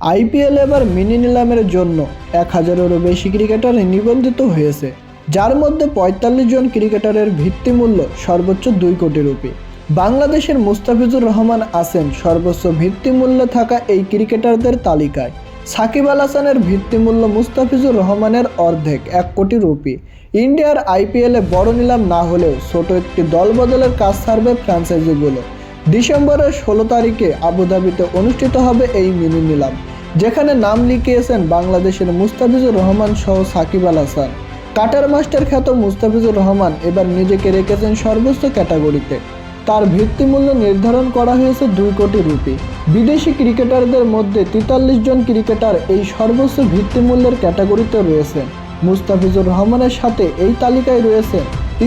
IPL এবার mini নিলামের জন্য এক হাজারেরও বেশি ক্রিকেটার নিবন্ধিত হয়েছে, যার মধ্যে পঁয়তাল্লিশ জন ক্রিকেটারের ভিত্তিমূল্য সর্বোচ্চ দুই কোটি রুপি। বাংলাদেশের মুস্তাফিজুর রহমান আছেন সর্বোচ্চ ভিত্তিমূল্যে থাকা এই ক্রিকেটারদের তালিকায়। সাকিব আল হাসানের ভিত্তিমূল্য মুস্তাফিজুর রহমানের অর্ধেক এক কোটি রুপি। ইন্ডিয়ার আইপিএলে বড় নিলাম না হলেও ছোট একটি দল বদলের কাজ ছাড়বে ফ্র্যাঞ্চাইজিগুলো ডিসেম্বরের ষোলো তারিখে আবুধাবিতে অনুষ্ঠিত হবে এই মিনি নিলাম। যেখানে নাম লিখিয়েছেন বাংলাদেশের মুস্তাফিজুর রহমান সহ সাকিব আল হাসান। কাটার মাস্টার খ্যাত মুস্তাফিজুর রহমান এবার নিজেকে রেখেছেন সর্বোচ্চ ক্যাটাগরিতে। তার ভিত্তিমূল্য নির্ধারণ করা হয়েছে দুই কোটি রুপি। বিদেশি ক্রিকেটারদের মধ্যে তেতাল্লিশ জন ক্রিকেটার এই সর্বোচ্চ ভিত্তিমূল্যের ক্যাটাগরিতে রয়েছেন। মুস্তাফিজুর রহমানের সাথে এই তালিকায় রয়েছেন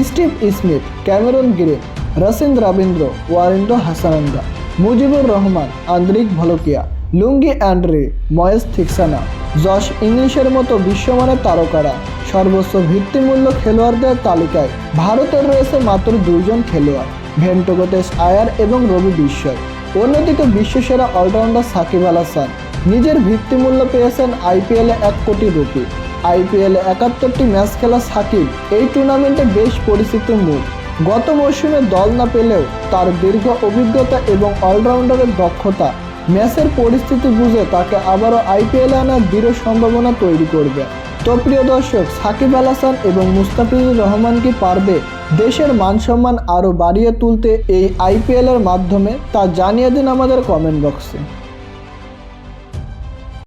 Steve Smith, Cameron Green Rachin Ravindra, Wanindu Hasaranga, Mujibur Rahman, Andile Phehlukwayo. Lungi Andre, ময়েস Theekshana, Josh ইংলিশের মতো বিশ্বমানের তারকারা, সর্বোচ্চ ভিত্তিমূল্য খেলোয়াড়দের তালিকায়। ভারতের রয়েছে মাত্র দুজন খেলোয়াড় ভেন্টগোতেশ আয়ার এবং রবি বিশ্বয় অন্যদিকে বিশ্বসেরা অলরাউন্ডার সাকিব আল হাসান, নিজের ভিত্তিমূল্য পেয়েছেন আইপিএলে এক কোটি রুপি। আইপিএলে একাত্তরটি ম্যাচ খেলা সাকিব এই টুর্নামেন্টে বেশ পরিচিত মুখ। গত মৌসুমে দল না পেলেও তার দীর্ঘ অভিজ্ঞতা এবং অলরাউন্ডারের দক্ষতা ম্যাচের পরিস্থিতি বুঝে তাকে আবারও আইপিএলে আনার দৃঢ় সম্ভাবনা তৈরি করবে। তো প্রিয় দর্শক, সাকিব আল হাসান এবং মুস্তাফিজুর রহমান কি পারবে দেশের মানসম্মান আরও বাড়িয়ে তুলতে এই আইপিএলের মাধ্যমে? তা জানিয়ে দিন আমাদের কমেন্ট বক্সে